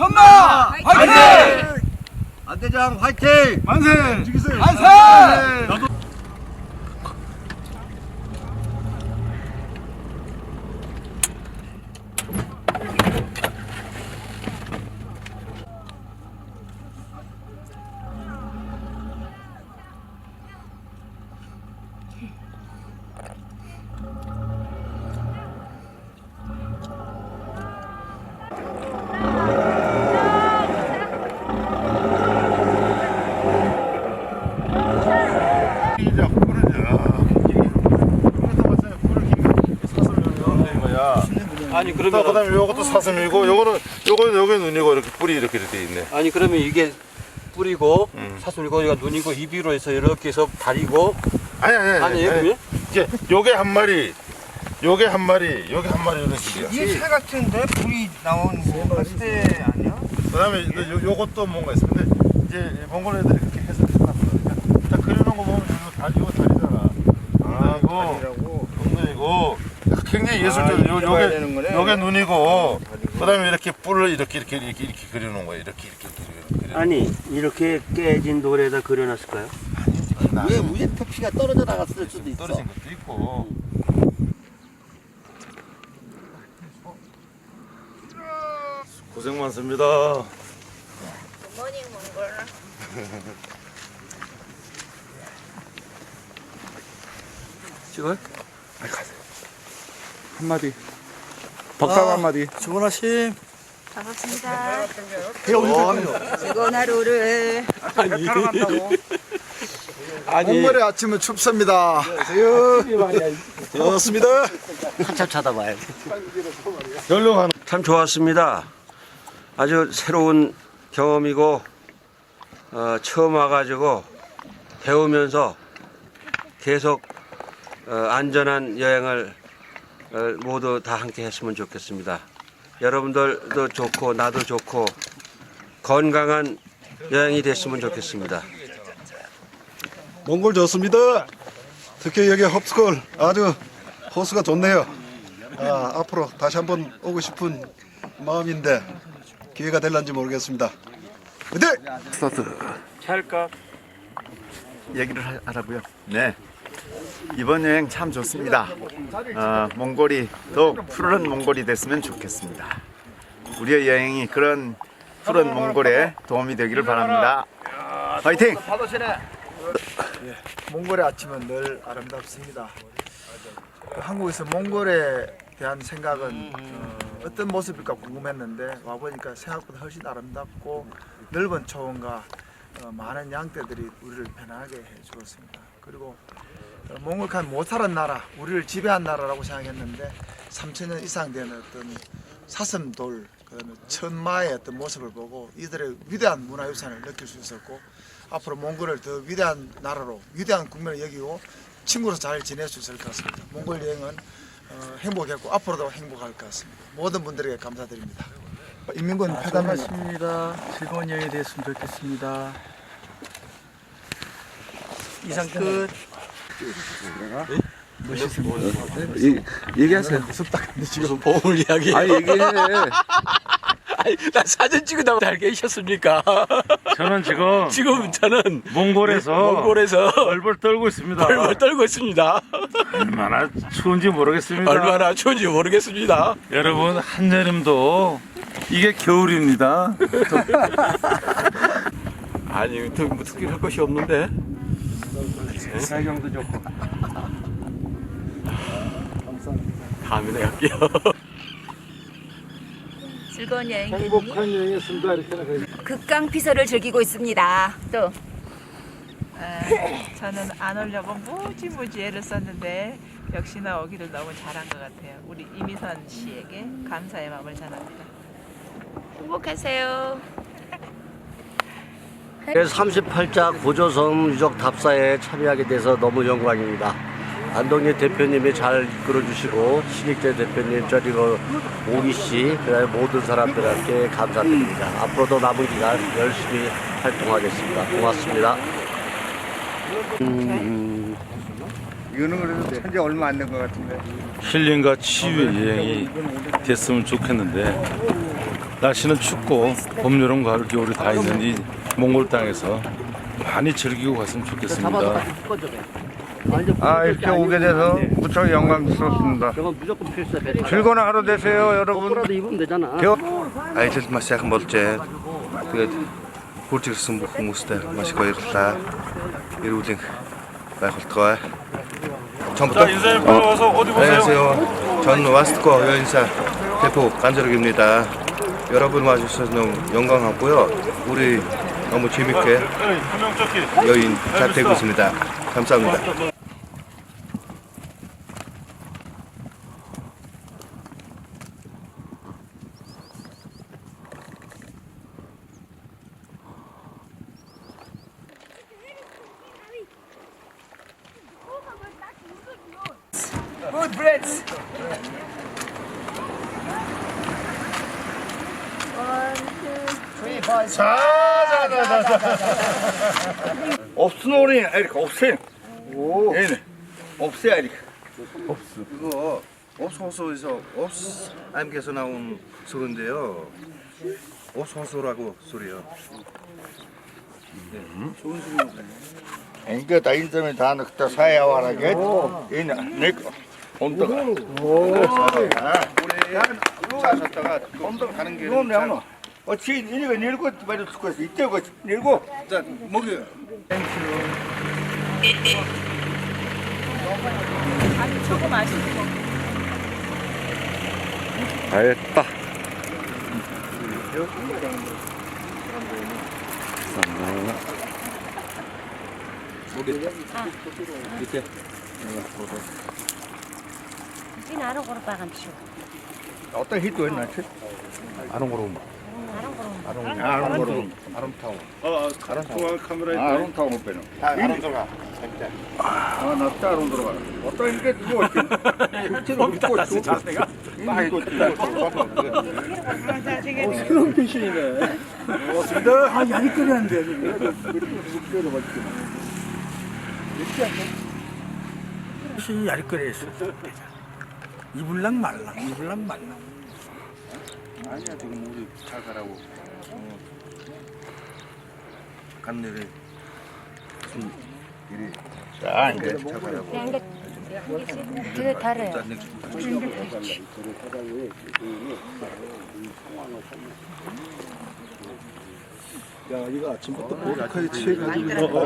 천마 화이팅! 안대장 화이팅! 만세! 움직이세요. 만세! 이자 아니 또 그러면 그다음에 요것도 사슴이고 요거는 요거는 여기 눈이고 이렇게 뿔이 이렇게 돼 있네. 아니 그러면 이게 뿌리고 음. 사슴이고 여기가 눈이고 입으로 해서 이렇게 해서 다리고 아니 아니 아니. 아니에요 그러면? 이제 요게 한 마리, 요게 한 마리, 요게 한 마리 이런 식이야. 이게 새 같은데 불이 나온 뭐 갈대 아니야? 그다음에 요, 요것도 뭔가 있어. 근데 이제 몽골 애들이 그렇게 해서 해놨어. 그러니까 딱 그려놓은 거 보면 요 다리 요 다리잖아. 아, 이거. 엉덩이고 굉장히 예술적. 아, 요 이렇게 봐야 요게 거네. 요게 눈이고. 다리고. 그다음에 이렇게 뿔을 이렇게 이렇게 이렇게 이렇게 그려놓은 거야. 이렇게 이렇게 이렇게 그려. 아니 이렇게 깨진 돌에다 그려놨을까요? 왜 위에 표피가 떨어져 나갔을 수도 떨어진 것도 있고. 고생 많습니다. 모닝 몽골 찍어요? 한마디 덕담 한마디 주문하심. 반갑습니다 즐거운 하루를 몽골의 아침은 춥습니다. 좋습니다. 한참 쳐다봐야 돼. 연령 하나. 참 좋았습니다. 아주 새로운 경험이고 어, 처음 와가지고 배우면서 계속 어, 안전한 여행을 어, 모두 다 함께 했으면 좋겠습니다. 여러분들도 좋고 나도 좋고 건강한 여행이 됐으면 좋겠습니다. 몽골 좋습니다 특히 여기 헙스콜 아주 호수가 좋네요 아, 앞으로 다시 한번 오고 싶은 마음인데 기회가 될런지 모르겠습니다 화이팅! 스타트 얘기를 하- 하라고요. 네. 이번 여행 참 좋습니다. 어, 몽골이 더욱 푸른 몽골이 됐으면 좋겠습니다. 우리의 여행이 그런 푸른 몽골에 도움이 되기를 바랍니다. 화이팅! 몽골의 아침은 늘 아름답습니다. 그 한국에서 몽골에 대한 생각은 어, 떤 모습일까 궁금했는데 와 보니까 생각보다 훨씬 아름답고 넓은 초원과 어, 많은 양떼들이 우리를 편하게 해주었습니다. 그리고 어, 몽골칸 못 살은 나라, 우리를 지배한 나라라고 생각했는데 3천년 이상 된 어떤 사슴돌, 그다음에 천마의 어떤 모습을 보고 이들의 위대한 문화유산을 느낄 수 있었고 앞으로 몽골을 더 위대한 나라로 위대한 국민을 여기고 친구로 잘 지낼 수 있을 것 같습니다. 몽골 여행은 어, 행복했고 앞으로도 행복할 것 같습니다. 모든 분들에게 감사드립니다. 인민군 회담을 반갑습니다. 즐거운 여행이 됐으면 좋겠습니다. 이상 끝. 얘기하세요 지금 보물 이야기. 아니 얘기해 아니, 나 사진 찍으다가 잘 계셨습니까? 저는 지금 지금 저는 몽골에서 몽골에서 벌벌 떨고 있습니다. 벌벌 떨고 있습니다. 얼마나 추운지 모르겠습니다. 얼마나 추운지 모르겠습니다. 여러분 한여름도 이게 겨울입니다. 아니, 더 특별할 것이 없는데. 사경도 좋고. 다음에 내가 할게요. 즐거운 여행 행복한 여행이었습니다 극강 피서를 즐기고 있습니다 또 아, 저는 안 오려고 무지 무지 애를 썼는데 역시나 오기를 너무 잘한 것 같아요. 우리 이미선 씨에게 감사의 마음을 전합니다. 행복하세요 38자 고조섬 유적 답사에 참여하게 돼서 너무 영광입니다. 안동희 대표님이 잘 이끌어 주시고 신익재 대표님 그리고 오기 씨 그다음에 모든 사람들한테 감사드립니다. 앞으로도 남은 기간 열심히 활동하겠습니다. 고맙습니다. 음, 이거는 그래도 현재 얼마 안 된 것 같은데 힐링과 치유의 여행이 됐으면 좋겠는데 날씨는 춥고 봄, 여름, 가을, 겨울이 다 있는 이 몽골 땅에서 많이 즐기고 갔으면 좋겠습니다. 아 이렇게 오게 돼서 무척 영광스럽습니다. 저건 무조건 필수야. 즐거운 하루 되세요, 여러분. 거라도 입으면 되잖아. аялал маш сайхан болж байна. Тэгээд хурж ирсэн бүх хүмүүстээ маш их баярлалаа. Эрүүл байх болтугай. 처음부터 인사님 와서 어디 안녕하세요. 저는 와스트코 여인사 대표 간절욱입니다. 여러분 와주셔서 너무 영광하고요. 우리 너무 재밌게 여인 잘 되고 있습니다. 감사합니다. Breaths. 없으노니 이렇게 없어요. 얘네 없어야 이렇게. 이거 옵소소에서 옵스 암께서 나온 소리인데요. 옵소소라고 소리요. 그러니까 다 인점이 다 넣다 사야 와라게. 얘네 내온 도가. 우리 자셨다가 언덕 가는 길에 이건 내가 어찌 이니가 내리고 듣고 있어. 이때가 내리고. 자 목이. 아니 조금 아쉽고 알겠다. 어떤 히도 했나? 아롱고롱 아름다운 아름타운 아름다운 카메라 아름다운 못 빼는. 아름다운. 아, 나 따로 들어가. 어떤 이게 뭐 실제로 믿고 있고 자세가. 막 있고 새로운 귀신이네. 고맙습니다. 아, 야리 끓였는데. 신이 야리거리했어. 이불랑 말랑, 이불랑 말랑. 아니야 지금 우리 잘 가라고 어. 가는 일이 무슨 일이 자, 이제 잘 가라고 그게 다르요. 야 이거 아침부터 보라카에 취해가지고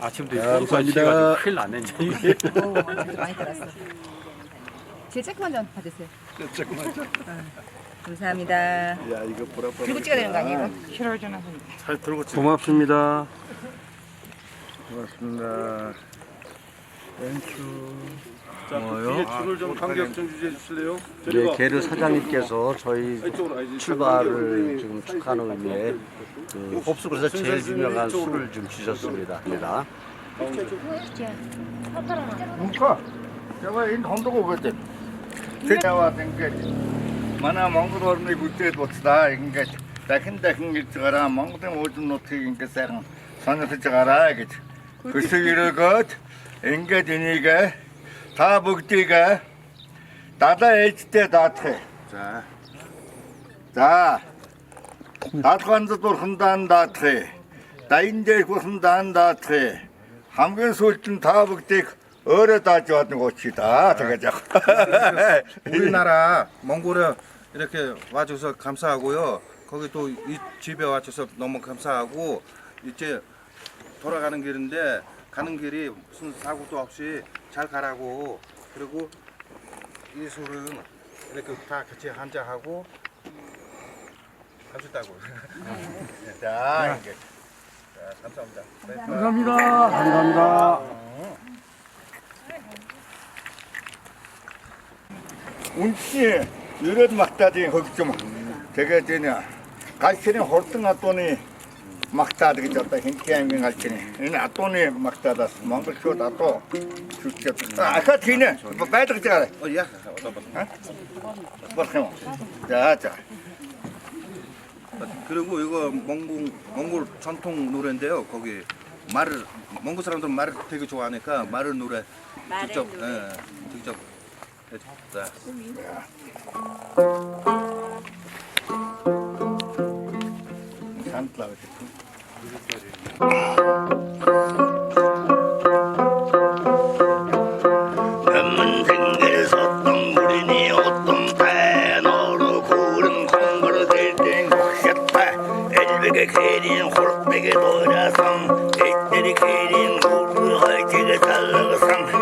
아침도 감사합니다. 큰일 났네 이제. 많이 들었어. 제 조금만 좀 받으세요. 감사합니다. 야 이거 보라파 들고 찍어야 되는 거 아니에요? 잘 들고 고맙습니다. 고맙습니다. 뒤에 줄을 좀 간격 좀 유지해 주실래요? 네, 게르 사장님께서 저희 출발을 지금 축하하는 의미에 그 홉스에서 제일 유명한 술을 좀 주셨습니다. 입니다. 누가? 제가 이 돈도고 그때. Тэг яваад ингээд манай Монгол орныг бүтээд буцлаа. Ингээд дахин дахин ирж гараа Монголын уулын нутгийг ингээд сайхан сонирхож гараа гэж хөсөг өрөөгөөд ингээд энийг та бүгдийг далаа ээлжтэй даадах юм. За. За. Даалганц дурхандаан даадах юм. Дайн дээр хурхандаан даадах юм. Хамгийн сүүлд нь та бүгдийг 어렸다 좋았던 곳이다. 되겠죠. 우리나라 몽골에 이렇게 와줘서 감사하고요. 거기 또 이 집에 와줘서 너무 감사하고 이제 돌아가는 길인데 가는 길이 무슨 사고도 없이 잘 가라고 그리고 이 술은 이렇게 다 같이 한잔하고 합시다고. 자, 이렇게. 자, 감사합니다. 감사합니다. 감사합니다. 어. 운치 유럽 막다지 거기 좀 되게 되냐. 갈치는 홀등 아또니 막다 되게 졌다 힌키양이 갈치니 이는 아또니 막다다 몽골 쇼 다또 죽겠다. 아까 뒤네 빠이드 그자 어, 야, 어떤 번. 버хэ모. 자, 자. 그리고 이거 몽골 몽골 전통 노래인데요. 거기 말을 몽골 사람들은 말을 되게 좋아하니까 말을 노래 직접 예, 직접 Hadi. Daha. Kantla kerin kurup bege Etleri kerin kurdu hayçege sallasan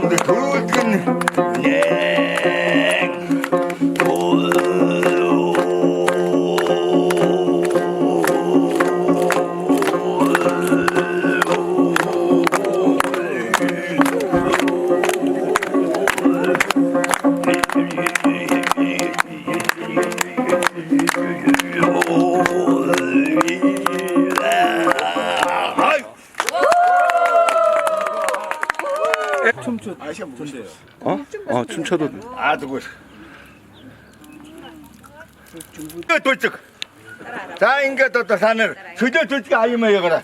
그이 아주 그 돌적 자 인가 또또 산을. 수저 돌적 아니면 여거라.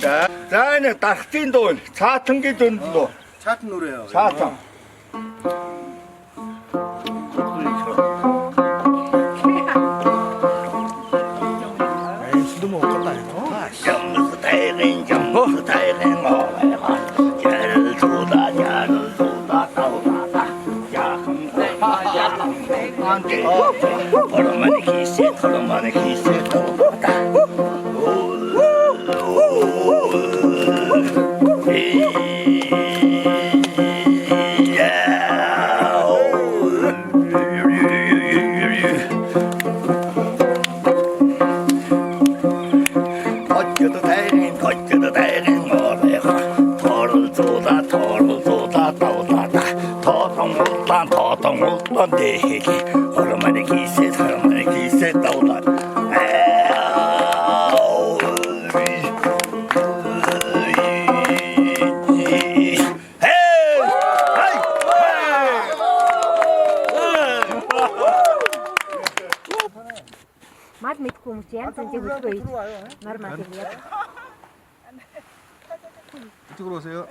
자, 자, 이제 딱 뛴돈, 사통기 돈도, 차트 노래요. 사통. 술도 먹었다 이거. 타이린, 점수 타이린, 오래가. 야를 쏘다, 야를 쏘다, 따오다다. 야흠다, 야흠다, 안돼. 오랜만에 기세, 오랜만에 기세, 따오다 우, 에이, 아이, Мать метком тянется, где вы стоите. Нормально. 이쪽으로 오세요.